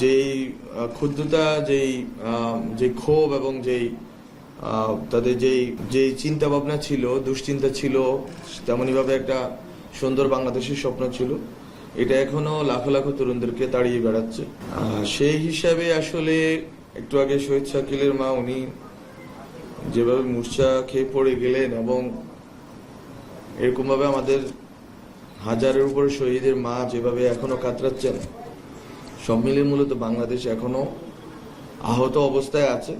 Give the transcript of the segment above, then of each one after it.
যেই ক্ষুদ্রতা, যেই যে ক্ষোভ এবং যেই তাদের যেই যেই চিন্তা ভাবনা ছিল, দুশ্চিন্তা ছিল, তেমনইভাবে একটা সুন্দর বাংলাদেশের স্বপ্ন ছিল, এটা এখনও লাখো লাখো তরুণদেরকে তাড়িয়ে বেড়াচ্ছে। সেই হিসাবে আসলে একটু আগে শহীদ শাকিলের মা, উনি যেভাবে মূর্ছা খেয়ে পড়ে গেলেন এবং এরকম ভাবে আমাদের হাজারের উপরে শহীদের মা যেভাবে এখনও কাতরাচ্ছেন সব মিলিয়ে মূলত বাংলাদেশ এখনও আহত অবস্থায় আছে।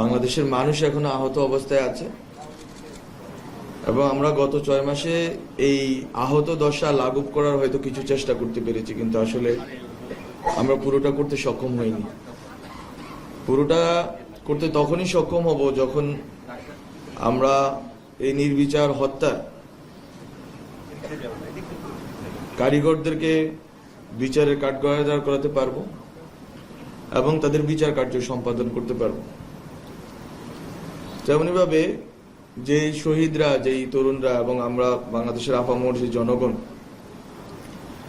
বাংলাদেশের মানুষ এখনও আহত অবস্থায় আছে। এবং আমরা গত ছয় মাসে এই আহত দশা লাঘব করার হয়তো কিছু চেষ্টা করতে পেরেছি, কিন্তু আসলে আমরা পুরোটা করতে সক্ষম হইনি। পুরোটা করতে তখনই সক্ষম হব যখন আমরা এই নির্বিচার হত্যা কারিগরদেরকে বিচারের কাঠগড়ায় করাতে পারব এবং তাদের বিচার কার্য সম্পাদন করতে পারব। তেমনিভাবে যে শহীদরা, যেই তরুণরা এবং আমরা বাংলাদেশের আপামর যে জনগণ,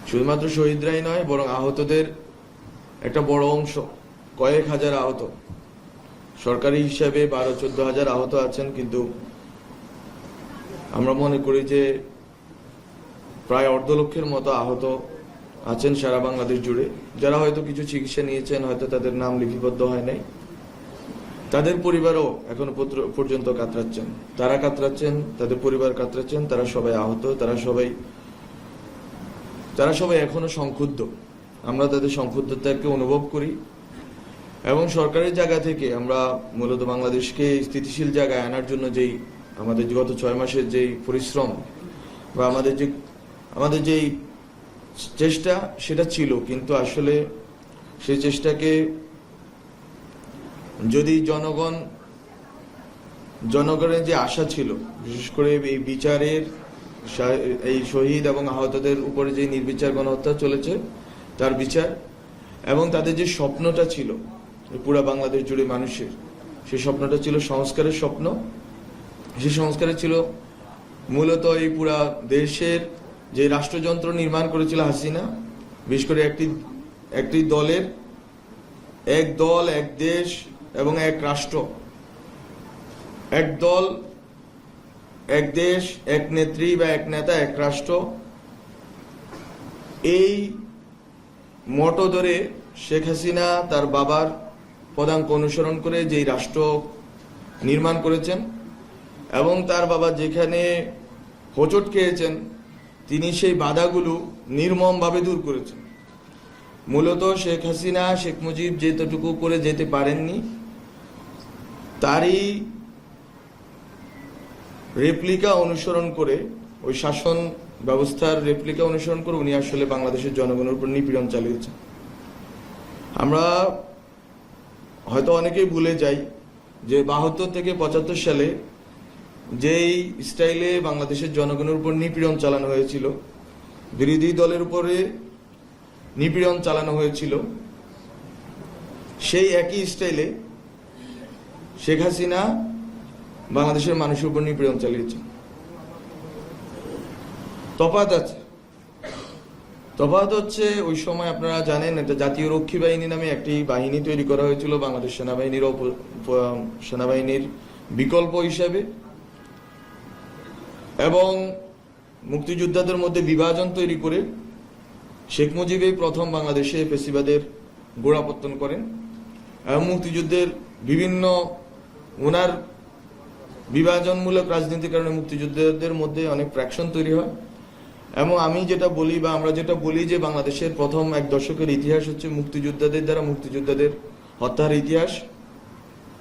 শুধুমাত্র শহীদরাই নয়, বরং আহতদের একটা বড় অংশ, কয়েক হাজার আহত। সরকারি হিসাবে বারো, চোদ্দ হাজার আহত আছেন, কিন্তু আমরা মনে করি যে প্রায় অর্ধ লক্ষের মতো আহত আছেন সারা বাংলাদেশ জুড়ে। যারা হয়তো কিছু চিকিৎসা নিয়েছেন, হয়তো তাদের নাম লিপিবদ্ধ হয় নাই। তাদের পরিবারও এখনও পর্যন্ত কাতরাচ্ছেন। তারা কাতরাচ্ছেন, তাদের পরিবার কাতরাচ্ছেন, তারা সবাই আহত, তারা সবাই তারা সবাই এখনও সংক্ষুব্ধ। আমরা তাদের সংক্ষুব্ধতাকে অনুভব করি। এবং সরকারের জায়গা থেকে আমরা মূলত বাংলাদেশকে স্থিতিশীল জায়গায় আনার জন্য যেই আমাদের গত ছয় মাসের যেই পরিশ্রম বা আমাদের যে আমাদের যেই চেষ্টা সেটা ছিল, কিন্তু আসলে সেই চেষ্টাকে যদি জনগণ, জনগণের যে আশা ছিল, বিশেষ করে এই বিচারের এই শহীদ এবং আহতদের উপরে যে নির্বিচার গণহত্যা চলেছে, তার বিচার এবং তাদের যে স্বপ্নটা ছিল পুরা বাংলাদেশ জুড়ে মানুষের সেই স্বপ্নটা ছিল সংস্কারের স্বপ্ন। সেই সংস্কারে ছিল মূলত এই পুরা দেশের যে রাষ্ট্রযন্ত্র নির্মাণ করেছিল হাসিনা, বিশেষ করে একটি একটি দলের এক দল, এক দেশ এবং এক রাষ্ট্র। এক দল, এক দেশ, এক নেত্রী বা এক নেতা, এক রাষ্ট্র। এই মটো ধরে শেখ হাসিনা তার বাবার পদাঙ্ক অনুসরণ করে যেই রাষ্ট্র নির্মাণ করেছেন এবং তার বাবা যেখানে হোঁচট খেয়েছেন তিনি সেই বাধাগুলো নির্মমভাবে দূর করেছেন। মূলত শেখ হাসিনা, শেখ মুজিব যেতটুকু করে যেতে পারেননি, তারই রেপ্লিকা অনুসরণ করে, ওই শাসন ব্যবস্থার রেপ্লিকা অনুসরণ করে উনি আসলে বাংলাদেশের জনগণের উপর নিপীড়ন চালিয়েছেন। আমরা হয়তো অনেকেই ভুলে যাই যে বাহাত্তর থেকে পঁচাত্তর সালে যেই স্টাইলে বাংলাদেশের জনগণের উপর নিপীড়ন চালানো হয়েছিল, বিরোধী দলের উপরে নিপীড়ন চালানো হয়েছিল, সেই একই স্টাইলে শেখ হাসিনা বাংলাদেশের মানুষের উপর নিপীড়ন চালিয়েছে। তফাত আছে। তফাত হচ্ছে ওই সময় আপনারা জানেন একটা জাতীয় রক্ষী বাহিনী নামে একটি বাহিনী তৈরি করা হয়েছিল বাংলাদেশ সেনাবাহিনীর সেনাবাহিনীর বিকল্প হিসাবে। এবং মুক্তিযোদ্ধাদের মধ্যে বিভাজন তৈরি করে শেখ মুজিবই প্রথম বাংলাদেশে ফেসিবাদের গোড়াপত্তন করেন এবং মুক্তিযুদ্ধের বিভিন্ন ওনার বিভাজনমূলক রাজনীতির কারণে মুক্তিযোদ্ধাদের মধ্যে অনেক ফ্র্যাকশন তৈরি হয়। এবং আমি যেটা বলি বা আমরা যেটা বলি যে বাংলাদেশের প্রথম এক দশকের ইতিহাস হচ্ছে মুক্তিযোদ্ধাদের দ্বারা মুক্তিযোদ্ধাদের হত্যার ইতিহাস।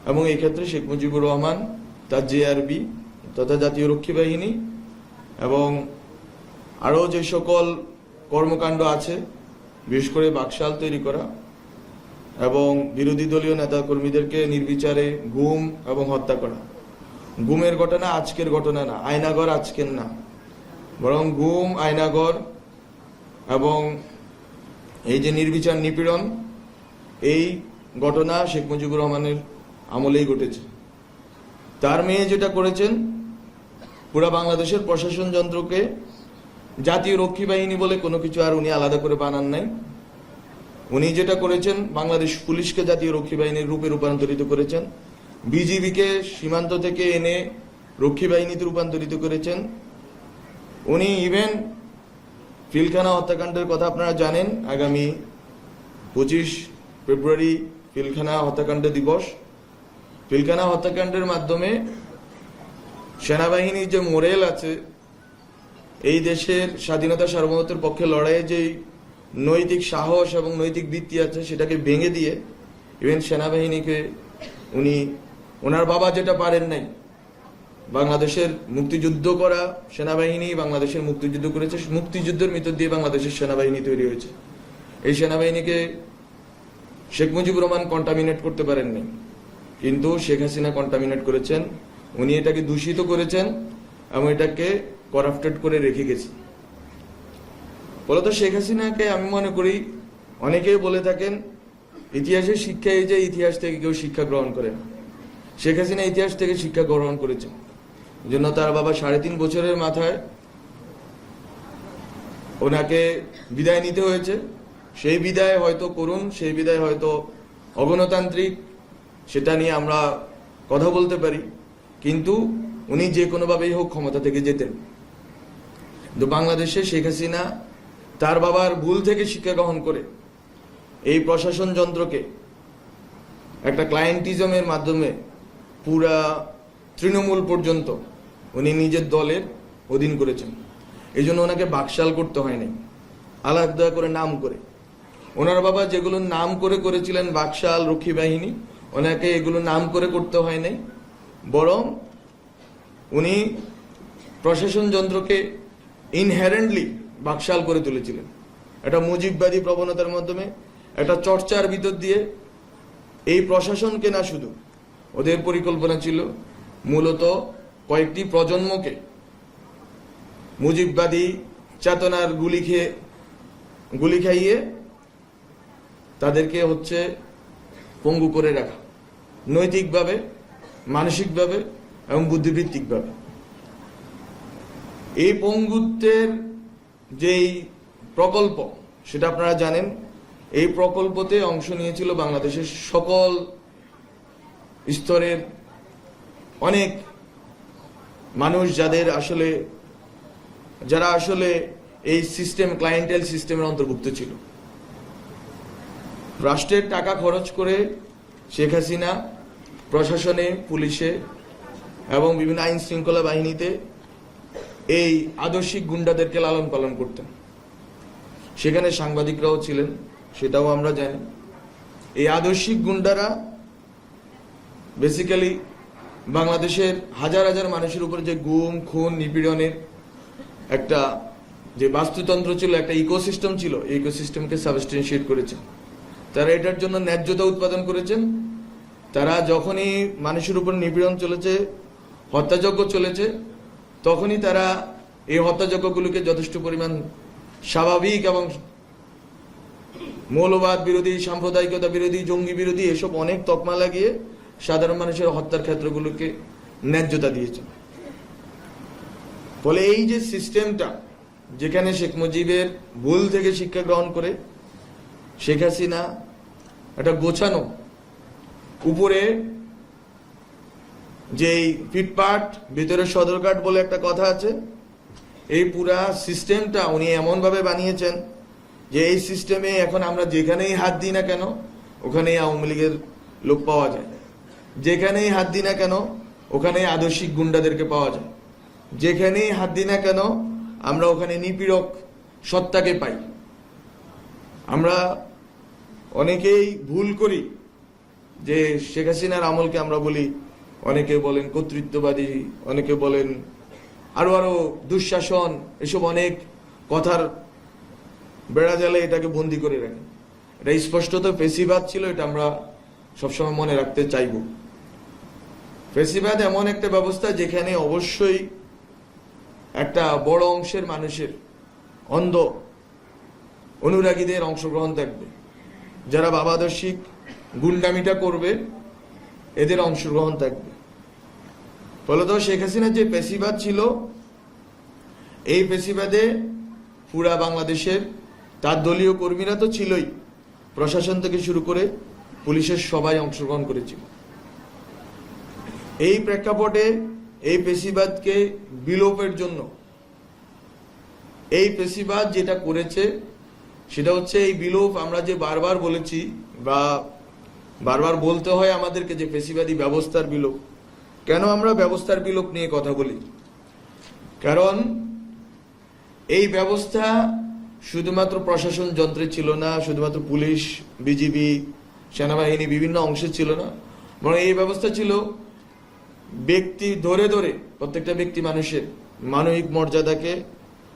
এবং এই ক্ষেত্রে শেখ মুজিবুর রহমান, তার জেআরবি তথা জাতীয় রক্ষী বাহিনী এবং আরও যে সকল কর্মকাণ্ড আছে, বিশেষ করে বাকশাল তৈরি করা এবং বিরোধী দলীয় নেতা কর্মীদেরকে নির্বিচারে গুম এবং হত্যা করা। গুমের ঘটনা আজকের ঘটনা না, আয়নাগর আজকের না। বরং গুম, আয়নাগর এবং এই যে নির্বিচার নিপীড়ন, এই ঘটনা শেখ মুজিবুর রহমানের আমলেই ঘটেছে। তার মেয়ে যেটা করেছেন পুরা বাংলাদেশের প্রশাসন যন্ত্রকে জাতীয় রক্ষী বাহিনী বলে কোনো কিছু আর উনি আলাদা করে বানান নাই। উনি যেটা করেছেন, বাংলাদেশ পুলিশকে জাতীয় রক্ষী বাহিনীর রূপে রূপান্তরিত করেছেন। বিজিবিকে সীমান্ত থেকে এনে রক্ষী বাহিনীতে রূপান্তরিত করেছেন। উনি ইভেন ফিলখানা হত্যাকাণ্ডের কথা আপনারা জানেন, আগামী পঁচিশ ফেব্রুয়ারি ফিলখানা হত্যাকাণ্ড দিবস। ফিলখানা হত্যাকাণ্ডের মাধ্যমে সেনাবাহিনীর যে মোরেল আছে, এই দেশের স্বাধীনতা সার্বভৌমত্বের পক্ষে লড়াইয়ে যে নৈতিক সাহস এবং নৈতিক ভিত্তি আছে, সেটাকে ভেঙে দিয়ে ইভেন সেনাবাহিনীকে উনি, ওনার বাবা যেটা পারেন নাই, বাংলাদেশের মুক্তিযুদ্ধ করা সেনাবাহিনী, বাংলাদেশের মুক্তিযুদ্ধ করেছে, মুক্তিযুদ্ধের ভিতর দিয়ে বাংলাদেশের সেনাবাহিনী তৈরি হয়েছে। এই সেনাবাহিনীকে শেখ মুজিবুর রহমান কন্টামিনেট করতে পারেননি কিন্তু শেখ হাসিনা কন্টামিনেট করেছেন উনি এটাকে দূষিত করেছেন এবং এটাকে করাপ্টেড করে রেখে গেছি। ফলত শেখ হাসিনাকে আমি মনে করি অনেকেই বলে থাকেন, ইতিহাসের শিক্ষা এই যে ইতিহাস থেকে কেউ শিক্ষা গ্রহণ করে না। শেখ হাসিনা ইতিহাস থেকে শিক্ষা গ্রহণ করেছেন জন্য তার বাবা সাড়ে তিন বছরের মাথায় ওনাকে বিদায় নিতে হয়েছে। সেই বিদায় হয়তো করুন, সেই বিদায় হয়তো অগণতান্ত্রিক, সেটা নিয়ে আমরা কথা বলতে পারি। কিন্তু উনি যে কোনোভাবেই হোক ক্ষমতা থেকে যেতেন। কিন্তু বাংলাদেশে শেখ হাসিনা তার বাবার ভুল থেকে শিক্ষা গ্রহণ করে এই প্রশাসন যন্ত্রকে একটা ক্লায়েন্টিজমের মাধ্যমে পুরা তৃণমূল পর্যন্ত উনি নিজের দলের অধীন করেছেন। এই জন্য ওনাকে বাকশাল করতে হয়নি। আলাদা করে নাম করে। ওনার বাবা যেগুলো নাম করে করেছিলেন বাকশাল রক্ষী বাহিনী, ওনাকে এগুলো নাম করে করতে হয় নাই বরং উনি প্রশাসন যন্ত্রকে ইনহেরেন্টলি বাকশাল করে তুলেছিলেন। একটা মুজিববাদী প্রবণতার মাধ্যমে একটা চর্চার ভিতর দিয়ে এই প্রশাসনকে না শুধু, ওদের পরিকল্পনা ছিল মূলত কয়েকটি প্রজন্মকে মুজিববাদী চেতনার গুলি খেয়ে, গুলি খাইয়ে তাদেরকে হচ্ছে পঙ্গু করে রাখা। নৈতিকভাবে মানসিকভাবে এবং বুদ্ধিবৃত্তিকভাবে। এই পঙ্গুত্বের যেই প্রকল্প, সেটা আপনারা জানেন, এই প্রকল্পতে অংশ নিয়েছিল বাংলাদেশের সকল স্তরের অনেক মানুষ যাদের আসলে, যারা আসলে এই সিস্টেম ক্লায়েন্টেল সিস্টেমের অন্তর্ভুক্ত ছিল। রাষ্ট্রের টাকা খরচ করে শেখ হাসিনা প্রশাসনে, পুলিশে এবং বিভিন্ন আইন শৃঙ্খলা বাহিনীতে এই আদর্শিক গুন্ডাদেরকে লালন পালন করতেন। সেখানে সাংবাদিকরাও ছিলেন, সেটাও আমরা জানি। এই আদর্শিক গুন্ডারা বেসিক্যালি বাংলাদেশের হাজার হাজার মানুষের উপরে যে গুম, খুন, নিপীড়নের একটা যে বাস্তুতন্ত্র ছিল, একটা ইকোসিস্টেম ছিল, এই ইকোসিস্টেমকে সাবস্টেন্সিয়েট করেছে। তারা এটার জন্য ন্যায্যতা উৎপাদন করেছেন। তারা যখনই মানুষের উপর নিপীড়ন চলেছে, হত্যাযজ্ঞ চলেছে, তখনই তারা এই হত্যাযজ্ঞগুলোকে যথেষ্ট পরিমাণ স্বাভাবিক এবং মৌলবাদ বিরোধী, সাম্প্রদায়িকতা বিরোধী, জঙ্গি বিরোধী এসব অনেক তকমা লাগিয়ে সাধারণ মানুষের হত্যার ক্ষেত্রগুলোকে ন্যায্যতা দিয়েছে। ফলে এই যে সিস্টেমটা, যেখানে শেখ মুজিবের ভুল থেকে শিক্ষা গ্রহণ করে শেখ হাসিনা একটা গোছানো উপরে যেই ফিটপাট, ভিতরে সদরঘাট বলে একটা কথা আছে, এই পুরা সিস্টেমটা উনি এমনভাবে বানিয়েছেন যে এই সিস্টেমে এখন আমরা যেখানেই হাত দিই না কেন, ওখানেই আওয়ামী লীগের লোক পাওয়া যায়। যেখানেই হাত দিই না কেন, ওখানেই আদর্শিক গুন্ডাদেরকে পাওয়া যায়। যেখানেই হাত দিই না কেন, আমরা ওখানে নিপীড়ক সত্তাকে পাই। আমরা অনেকেই ভুল করি। যে শেখ হাসিনার আমলকে আমরা বলি, অনেকে বলেন কর্তৃত্ববাদী, অনেকে বলেন আরও আরও দুঃশাসন, এসব অনেক কথার বেড়া জালে এটাকে বন্দি করে রাখে। এটা স্পষ্টত ফেসিবাদ ছিল, এটা আমরা সবসময় মনে রাখতে চাইব। ফেসিবাদ এমন একটা ব্যবস্থা যেখানে অবশ্যই একটা বড় অংশের মানুষের অন্ধ, অনুরাগীদের অংশগ্রহণ থাকবে। যারা বাবাদর্শিক গুন্ডামিটা করবে, এদের অংশগ্রহণ থাকবে। ফলত শেখ হাসিনার যে পেশিবাদ ছিল, এই পেশিবাদে পুরা বাংলাদেশের তার দলীয় কর্মীরা তো ছিলই। প্রশাসন থেকে শুরু করে পুলিশের সবাই অংশগ্রহণ করেছিল। এই প্রেক্ষাপটে এই পেশিবাদকে বিলোপের জন্য, এই পেশিবাদ যেটা করেছে, সেটা হচ্ছে এই বিলোপ আমরা যে বারবার বলেছি বা বারবার বলতে হয় আমাদেরকে যে পেশিবাদী ব্যবস্থার বিলোপ। কেন আমরা ব্যবস্থার বিলোপ নিয়ে কথা বলি? কারণ এই ব্যবস্থা শুধুমাত্র প্রশাসন যন্ত্রে ছিল না, শুধুমাত্র পুলিশ, বিজিবি, সেনাবাহিনী বিভিন্ন অংশে ছিল না। বরং এই ব্যবস্থা ছিল ব্যক্তি ধরে ধরে, প্রত্যেকটা ব্যক্তি মানুষের মানবিক মর্যাদাকে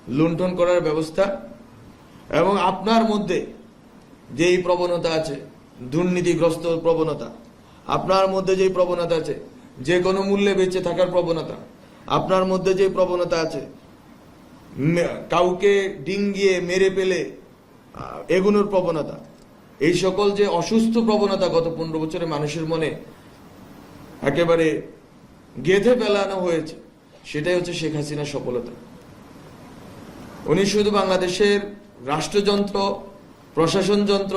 লুণ্ঠন করার ব্যবস্থা এবং আপনার মধ্যে যেই প্রবণতা আছে দুর্নীতিগ্রস্ত প্রবণতা। আপনার মধ্যে যেই প্রবণতা আছে, যে কোনো মূল্যে বেঁচে থাকার প্রবণতা। আপনার মধ্যে যে প্রবণতা আছে কাউকে ডিঙ্গিয়ে মেরে পেলে এগুনোর প্রবণতা। এই সকল যে অসুস্থ প্রবণতা গত পনেরো বছরে মানুষের মনে একেবারে গেঁথে ফেলানো হয়েছে, সেটাই হচ্ছে শেখ হাসিনার সফলতা। উনি শুধু বাংলাদেশের রাষ্ট্রযন্ত্র, প্রশাসন যন্ত্র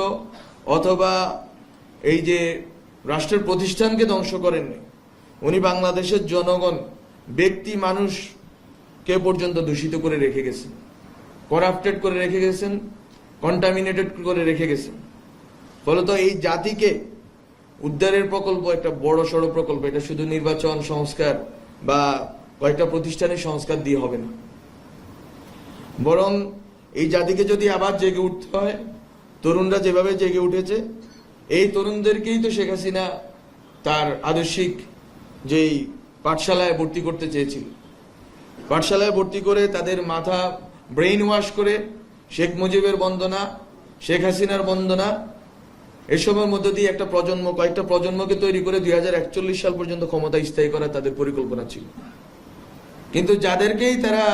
অথবা এই যে রাষ্ট্রের প্রতিষ্ঠানকে ধ্বংস করেননি, উনি বাংলাদেশের জনগণ, ব্যক্তি, মানুষকে পর্যন্ত দূষিত করে রেখে গেছেন। করাপ্টেড করে রেখে গেছেন কন্টামিনেটেড করে রেখে গেছেন। ফলত এই জাতিকে উদ্ধারের প্রকল্প, একটা বড় সড়ো প্রকল্প, এটা শুধু নির্বাচন সংস্কার বা কয়েকটা প্রতিষ্ঠানের সংস্কার দিয়ে হবে না। বরং এই জাতিকে যদি আবার জেগে উঠতে হয় তরুণরা যেভাবে জেগে উঠেছে, এই তরুণদেরকেই তো শেখ হাসিনা তার আদর্শিক যেই পাঠশালায় ভর্তি করতে চেয়েছিল। পাঠশালায় ভর্তি করে তাদের মাথা ব্রেইন ওয়াশ করে শেখ মুজিবের বন্দনা, শেখ হাসিনার বন্দনা এসবের মধ্য দিয়ে একটা প্রজন্ম, কয়েকটা প্রজন্মকে তৈরি করে দুই হাজার একচল্লিশ সাল পর্যন্ত ক্ষমতা স্থায়ী করা তাদের পরিকল্পনা ছিল। কিন্তু যাদেরকেই তারা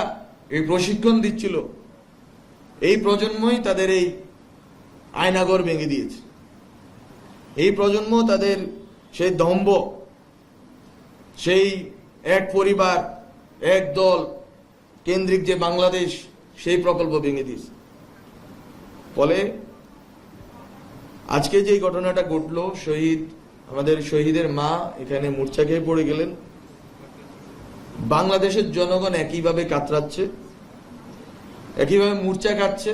এই প্রশিক্ষণ দিচ্ছিল, এই প্রজন্মই তাদের এই আয়নাগর ভেঙে দিয়েছে। এই প্রজন্ম তাদের সেই দম্ভ, সেই এক পরিবার, এক দল কেন্দ্রিক যে বাংলাদেশ, সেই প্রকল্প ভেঙে দিয়েছে। ফলে আজকে যে ঘটনাটা ঘটলো, শহীদ, আমাদের শহীদের মা এখানে মূর্ছা খেয়ে পড়ে গেলেন। বাংলাদেশের জনগণ একইভাবে কাতরাচ্ছে, একইভাবে মূর্ছা কাটছে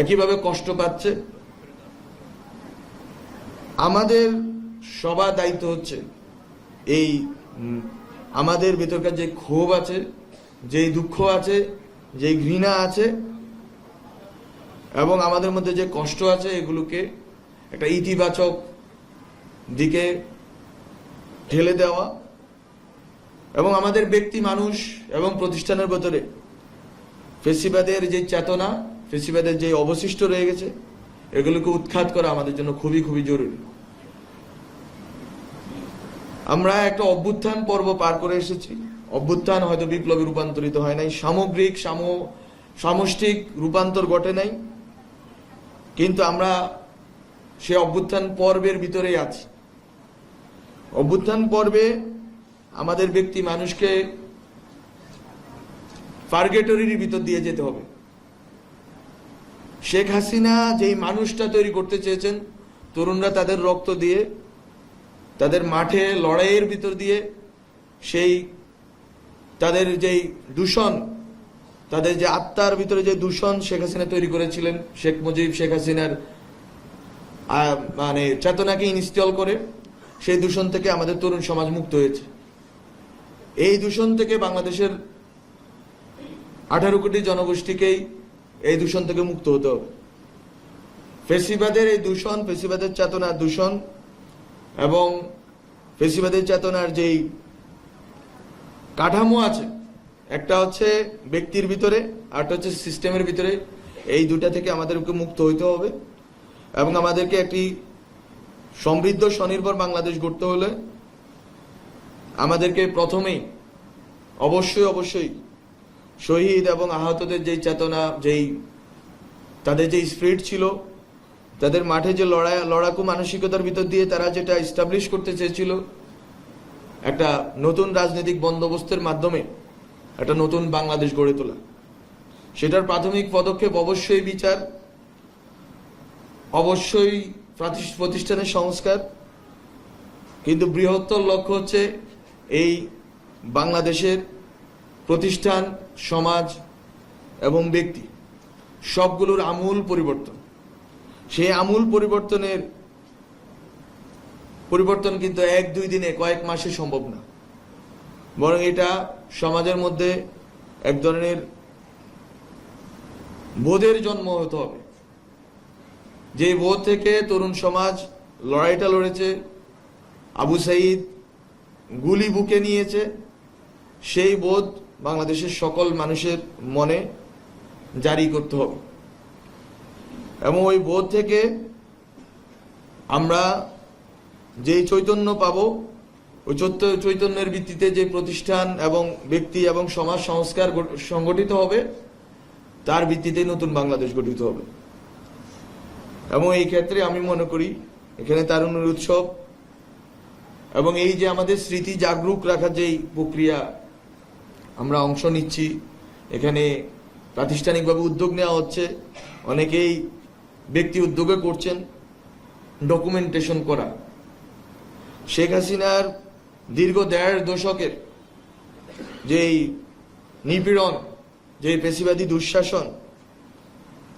একইভাবে কষ্ট পাচ্ছে। আমাদের সবার দায়িত্ব হচ্ছে এই আমাদের ভেতরকার যে ক্ষোভ আছে যেই দুঃখ আছে যেই ঘৃণা আছে, এবং আমাদের মধ্যে যে কষ্ট আছে, এগুলোকে একটা ইতিবাচক দিকে ঠেলে দেওয়া এবং আমাদের ব্যক্তি মানুষ এবং প্রতিষ্ঠানের ভেতরে ফেসিবাদের যে চেতনা ফেসিবাদের যে অবশিষ্ট রয়ে গেছে, এগুলোকে উৎখাত করা আমাদের জন্য খুবই খুবই জরুরি। আমরা একটা অভ্যুত্থান পর্ব পার করে এসেছি। অভ্যুত্থান হয়তো বিপ্লবে রূপান্তরিত হয় নাই, সামগ্রিক, সাম, সামষ্টিক রূপান্তর ঘটে নাই। কিন্তু আমরা সে অভ্যুত্থান পর্বের ভিতরেই আছি। অভ্যুত্থান পর্বে আমাদের ব্যক্তি মানুষকে পার্গেটরির ভিতর দিয়ে যেতে হবে। শেখ হাসিনা যেই মানুষটা তৈরি করতে চেয়েছেন, তরুণরা তাদের রক্ত দিয়ে, তাদের মাঠে লড়াইয়ের ভিতর দিয়ে, সেই তাদের যেই দূষণ, তাদের যে আত্মার ভিতরে যে দূষণ শেখ হাসিনা তৈরি করেছিলেন, শেখ মুজিব, শেখ হাসিনার মানে চেতনাকে ইনস্টল করে, সেই দূষণ থেকে আমাদের তরুণ সমাজ মুক্ত হয়েছে। এই দূষণ থেকে বাংলাদেশের আঠারো কোটি জনগোষ্ঠীকেই এই দূষণ থেকে মুক্ত হতে হবে। ফেসিবাদের এই দূষণ, ফেসিবাদের চেতনার দূষণ এবং ফেসিবাদের চেতনার যেই কাঠামো আছে, একটা হচ্ছে ব্যক্তির ভিতরে আরটা হচ্ছে সিস্টেমের ভিতরে, এই দুটা থেকে আমাদেরকে মুক্ত হইতে হবে এবং আমাদেরকে একটি সমৃদ্ধ, স্বনির্ভর বাংলাদেশ গড়তে হলে আমাদেরকে প্রথমেই অবশ্যই অবশ্যই শহীদ এবং আহতদের যেই চেতনা, যেই তাদের যে স্পিরিট ছিল, তাদের মাঠে যে লড়াই, লড়াকু মানসিকতার ভিতর দিয়ে তারা যেটা এস্টাবলিশ করতে চেয়েছিল, একটা নতুন রাজনৈতিক বন্দোবস্তের মাধ্যমে একটা নতুন বাংলাদেশ গড়ে তোলা। সেটার প্রাথমিক পদক্ষেপ অবশ্যই বিচার, অবশ্যই প্রতিষ্ঠানের সংস্কার, কিন্তু বৃহত্তর লক্ষ্য হচ্ছে এই বাংলাদেশের প্রতিষ্ঠান সমাজ এবং ব্যক্তি, সবগুলোর আমূল পরিবর্তন। সেই আমূল পরিবর্তনের পরিবর্তন কিন্তু এক, দুই দিনে, কয়েক মাসে সম্ভব না। বরং এটা সমাজের মধ্যে এক ধরনের বোধের জন্ম হতে হবে। যে বোধ থেকে তরুণ সমাজ লড়াইটা লড়েছে, আবু সাইদ গুলি বুকে নিয়েছে, সেই বোধ বাংলাদেশের সকল মানুষের মনে জারি করতে হবে। এবং ওই বোধ থেকে আমরা যেই চৈতন্য পাবো, ওই চৈতন্যের ভিত্তিতে যে প্রতিষ্ঠান এবং ব্যক্তি এবং সমাজ সংস্কার সংগঠিত হবে, তার ভিত্তিতে নতুন বাংলাদেশ গঠিত হবে। এবং এই ক্ষেত্রে আমি মনে করি, এখানে তারুণ্যের উৎসব এবং এই যে আমাদের স্মৃতি জাগরুক রাখার যেই প্রক্রিয়া আমরা অংশ নিচ্ছি। এখানে প্রাতিষ্ঠানিকভাবে উদ্যোগ নেওয়া হচ্ছে। অনেকেই ব্যক্তি উদ্যোগে করছেন ডকুমেন্টেশন করা। শেখ হাসিনার দীর্ঘ দেড় দশকের যেই নিপীড়ন যে পেশিবাদী দুঃশাসন,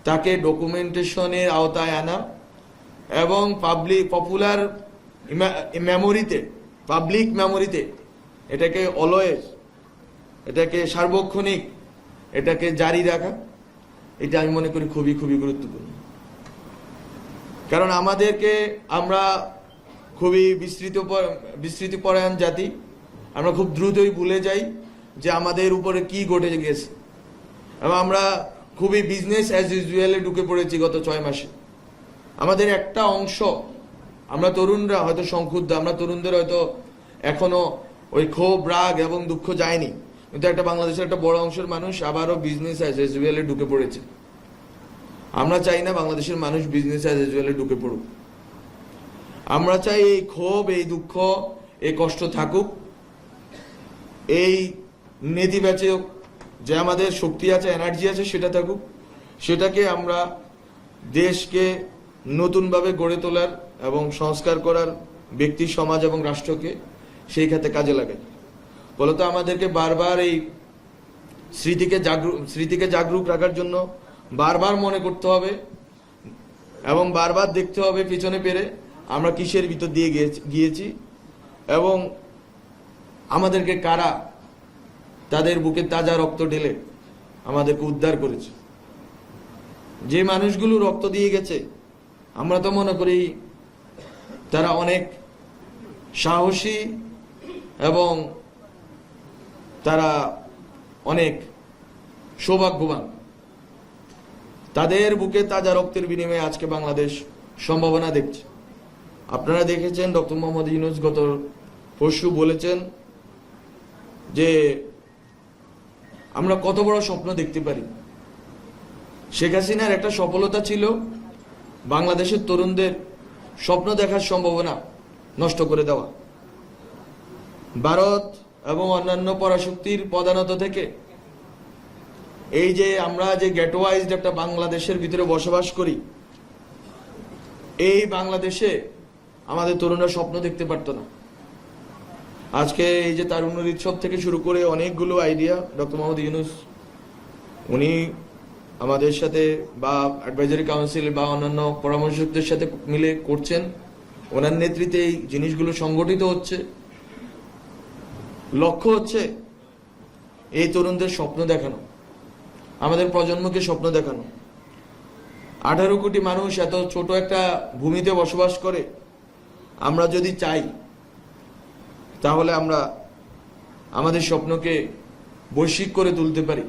তাকে ডকুমেন্টেশনের আওতায় আনা এবং পাবলিক পপুলার মেমোরিতে পাবলিক মেমোরিতে এটাকে অলওয়েজ এটাকে সার্বক্ষণিক, এটাকে জারি রাখা, এটা আমি মনে করি খুবই খুবই গুরুত্বপূর্ণ। কারণ আমাদেরকে আমরা খুবই বিস্তৃত বিস্তৃতিপরায়ণ জাতি, আমরা খুব দ্রুতই ভুলে যাই যে আমাদের উপরে কি ঘটে গেছে। এবং আমরা খুবই বিজনেস অ্যাজ ইউজুয়ালে ঢুকে পড়েছি গত ছয় মাসে। আমাদের একটা অংশ, আমরা তরুণরা হয়তো সংক্ষুব্ধ, আমরা তরুণদের হয়তো এখনও ওই ক্ষোভ, রাগ এবং দুঃখ যায়নি। কিন্তু একটা বাংলাদেশের একটা বড় অংশের মানুষ আবারও বিজনেস অ্যাজ ইউজুয়ালে ঢুকে পড়েছে। আমরা চাই না বাংলাদেশের মানুষ বিজনেস অ্যাজ ইউজুয়ালে ঢুকে পড়ুক। আমরা চাই এই ক্ষোভ, এই দুঃখ, এই কষ্ট থাকুক। এই নেতিবাচক যে আমাদের শক্তি আছে এনার্জি আছে, সেটা থাকুক। সেটাকে আমরা দেশকে নতুনভাবে গড়ে তোলার এবং সংস্কার করার ব্যক্তি, সমাজ এবং রাষ্ট্রকে সেই খাতে কাজে লাগাই। ফলত আমাদেরকে বারবার এই স্মৃতিকে জাগরুক স্মৃতিকে জাগরুক রাখার জন্য বারবার মনে করতে হবে এবং বারবার দেখতে হবে পিছনে পেরে আমরা কিসের ভিতর দিয়ে গিয়েছি এবং আমাদেরকে কারা তাদের বুকে তাজা রক্ত ঢেলে আমাদেরকে উদ্ধার করেছে। যে মানুষগুলো রক্ত দিয়ে গেছে, আমরা তো মনে করি তারা অনেক সাহসী এবং তারা অনেক সৌভাগ্যবান। তাদের বুকে তাজা রক্তের বিনিময়ে আজকে বাংলাদেশ সম্ভাবনা দেখছে। আপনারা দেখেছেন ডক্টর মোহাম্মদ ইউনুস গত পরশু বলেছেন যে আমরা কত বড় স্বপ্ন দেখতে পারি। শেখ হাসিনার একটা সফলতা ছিল বাংলাদেশের তরুণদের স্বপ্ন দেখার সম্ভাবনা নষ্ট করে দেওয়া। ভারত এবং অন্যান্য পরাশক্তির প্রধানত থেকে। এই যে আমরা যে গেটওয়াইজড একটা বাংলাদেশের ভিতরে বসবাস করি, এই বাংলাদেশে আমাদের তরুণরা স্বপ্ন দেখতে পারতো না। আজকে এই যে তার তারুণ্য উৎসব থেকে শুরু করে অনেকগুলো আইডিয়া ডক্টর মোহাম্মদ ইউনুস, উনি আমাদের সাথে বা অ্যাডভাইজারি কাউন্সিল বা অন্যান্য পরামর্শকদের সাথে মিলে করছেন। ওনার নেতৃত্বে এই জিনিসগুলো সংগঠিত হচ্ছে। লক্ষ্য হচ্ছে এই তরুণদের স্বপ্ন দেখানো, আমাদের প্রজন্মকে স্বপ্ন দেখানো। আঠারো কোটি মানুষ এত ছোট একটা ভূমিতে বসবাস করে, আমরা যদি চাই, তাহলে আমরা আমাদের স্বপ্নকে বৈশ্বিক করে তুলতে পারি।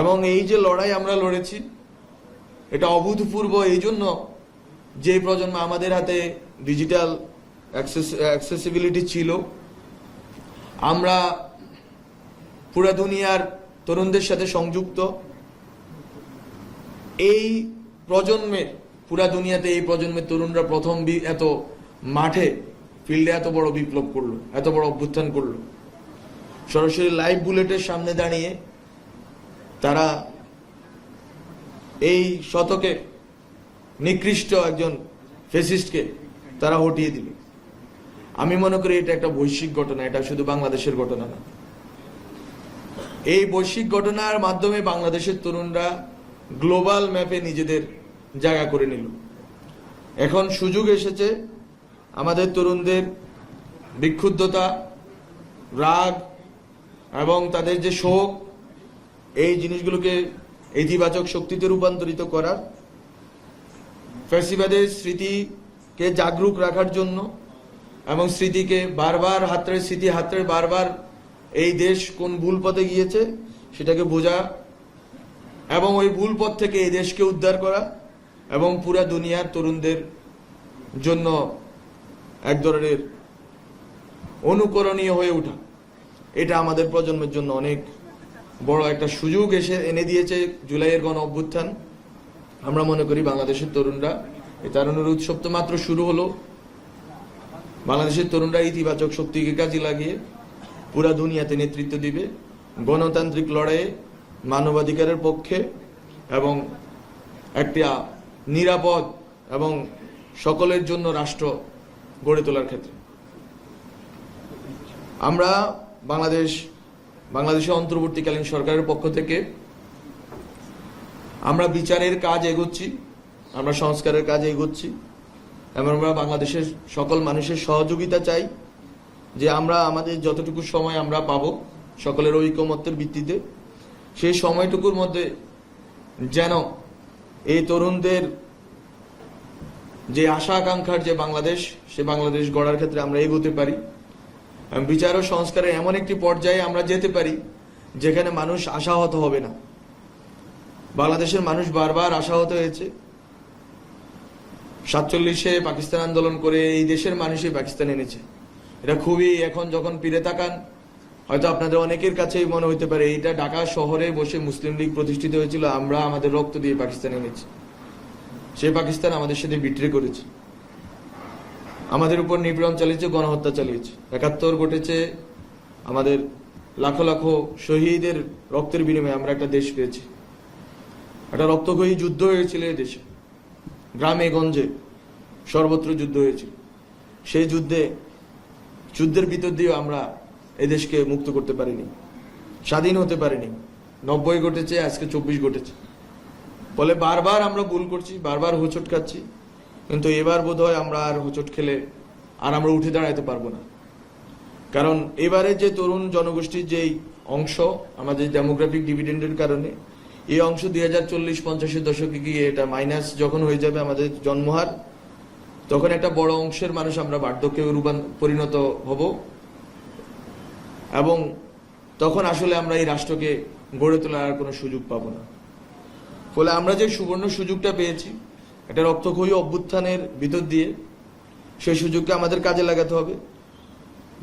এবং এই যে লড়াই আমরা লড়েছি, এটা অভূতপূর্ব। এই জন্য যে প্রজন্ম আমাদের হাতে ডিজিটাল অ্যাক্সেসিবিলিটি ছিল আমরা পুরা দুনিয়ার তরুণদের সাথে সংযুক্ত। এই প্রজন্মের, পুরা দুনিয়াতে এই প্রজন্মের তরুণরা প্রথম এত মাঠে, ফিল্ডে এত বড় বিপ্লব করল, এত বড় অভ্যুত্থান করল। সরাসরি লাইভ বুলেটের সামনে দাঁড়িয়ে তারা এই শতকে নিকৃষ্ট একজন ফেসিস্টকে তারা হটিয়ে দিল। আমি মনে করি এটা একটা বৈশ্বিক ঘটনা, এটা শুধু বাংলাদেশের ঘটনা না। এই বৈশ্বিক ঘটনার মাধ্যমে বাংলাদেশের তরুণরা গ্লোবাল ম্যাপে নিজেদের জায়গা করে নিল। এখন সুযোগ এসেছে আমাদের তরুণদের বিক্ষুব্ধতা, রাগ এবং তাদের যে শোক, এই জিনিসগুলোকে ইতিবাচক শক্তিতে রূপান্তরিত করার, ফ্যাসিবাদের স্মৃতিকে জাগরুক রাখার জন্য এবং স্মৃতিকে বারবার হাতড়ে স্মৃতি হাতড়ে বারবার এই দেশ কোন ভুল পথে গিয়েছে সেটাকে বোঝা এবং ওই ভুল পথ থেকে এই দেশকে উদ্ধার করা এবং পুরা দুনিয়ার তরুণদের জন্য এক ধরনের অনুকরণীয় হয়ে ওঠা। এটা আমাদের প্রজন্মের জন্য অনেক বড় একটা সুযোগ এসে এনে দিয়েছে জুলাইয়ের গণ অভ্যুত্থান। আমরা মনে করি বাংলাদেশের তরুণরা এই তারুণের উৎসব তো মাত্র শুরু হলো। বাংলাদেশের তরুণরা ইতিবাচক শক্তিকে কাজে লাগিয়ে পুরা দুনিয়াতে নেতৃত্ব দিবে। গণতান্ত্রিক লড়াইয়ে মানবাধিকারের পক্ষে এবং একটা নিরাপদ এবং সকলের জন্য রাষ্ট্র গড়ে তোলার ক্ষেত্রে। আমরা বাংলাদেশ বাংলাদেশের অন্তর্বর্তীকালীন সরকারের পক্ষ থেকে আমরা বিচারের কাজ এগোচ্ছি, আমরা সংস্কারের কাজ এগোচ্ছি। এবং আমরা বাংলাদেশের সকল মানুষের সহযোগিতা চাই যে আমরা আমাদের যতটুকু সময় আমরা পাবো সকলের ঐকমত্যের ভিত্তিতে, সেই সময়টুকুর মধ্যে যেন এই তরুণদের যে আশা আকাঙ্ক্ষার যে বাংলাদেশ, সে বাংলাদেশ গড়ার ক্ষেত্রে আমরা এগোতে পারি। বিচার ও সংস্কারের এমন একটি পর্যায়ে আমরা যেতে পারি যেখানে মানুষ আশাহত হবে না। বাংলাদেশের মানুষ বারবার আশাহত হয়েছে। সাতচল্লিশে পাকিস্তান আন্দোলন করে এই দেশের মানুষই পাকিস্তান এনেছে। এটা খুবই এখন যখন ফিরে তাকান, হয়তো আপনাদের অনেকের কাছেই মনে হতে পারে এটা ঢাকা শহরে বসে মুসলিম লীগ প্রতিষ্ঠিত হয়েছিল, আমরা আমাদের রক্ত দিয়ে পাকিস্তান এনেছি। সে পাকিস্তান আমাদের সাথে বিট্রে করেছে। আমাদের উপর নিপীড়ন চালিয়েছে, গণহত্যা চালিয়েছে। একাত্তর ঘটেছে, আমাদের লাখো লাখো শহীদের রক্তের বিনিময়ে আমরা একটা দেশ পেয়েছি। একটা রক্তক্ষয়ী যুদ্ধ হয়েছিল এই দেশে। গ্রামে, গঞ্জে সর্বত্র যুদ্ধ হয়েছিল সেই যুদ্ধে, যুদ্ধের ভিতর দিয়েও আমরা এদেশকে মুক্ত করতে পারিনি, স্বাধীন হতে পারিনি। নব্বই ঘটেছে, আজকে চব্বিশ ঘটেছে। ফলে বারবার আমরা ভুল করছি, বারবার হোঁচট খাচ্ছি, কিন্তু এবার বোধ হয় আমরা আর হোঁচট খেলে আর আমরা উঠে দাঁড়াতে পারব না। কারণ এবারে যে তরুণ জনগোষ্ঠীর যেই অংশ, আমাদের ডেমোগ্রাফিক ডিভিডেন্ডের কারণে এই অংশ দুই হাজার চল্লিশ পঞ্চাশের দশকে গিয়ে এটা মাইনাস যখন হয়ে যাবে আমাদের জন্মহার, তখন একটা বড় অংশের মানুষ আমরা বার্ধক্যে রূপান, পরিণত হব। এবং তখন আসলে আমরা এই রাষ্ট্রকে গড়ে তোলার কোনো সুযোগ পাবো না। ফলে আমরা যে সুবর্ণ সুযোগটা পেয়েছি, একটা রক্তক্ষয়ী অভ্যুত্থানের ভিতর দিয়ে, সেই সুযোগকে আমাদের কাজে লাগাতে হবে।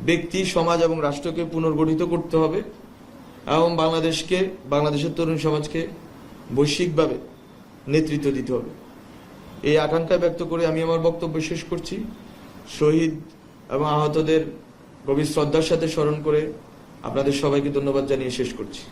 ব্যক্তি, সমাজ এবং রাষ্ট্রকে পুনর্গঠিত করতে হবে। এবং বাংলাদেশকে, বাংলাদেশের তরুণ সমাজকে বৈশ্বিকভাবে নেতৃত্ব দিতে হবে। এই আকাঙ্ক্ষা ব্যক্ত করে আমি আমার বক্তব্য শেষ করছি। শহীদ এবং আহতদের গভীর শ্রদ্ধার সাথে স্মরণ করে আপনাদের সবাইকে ধন্যবাদ জানিয়ে শেষ করছি।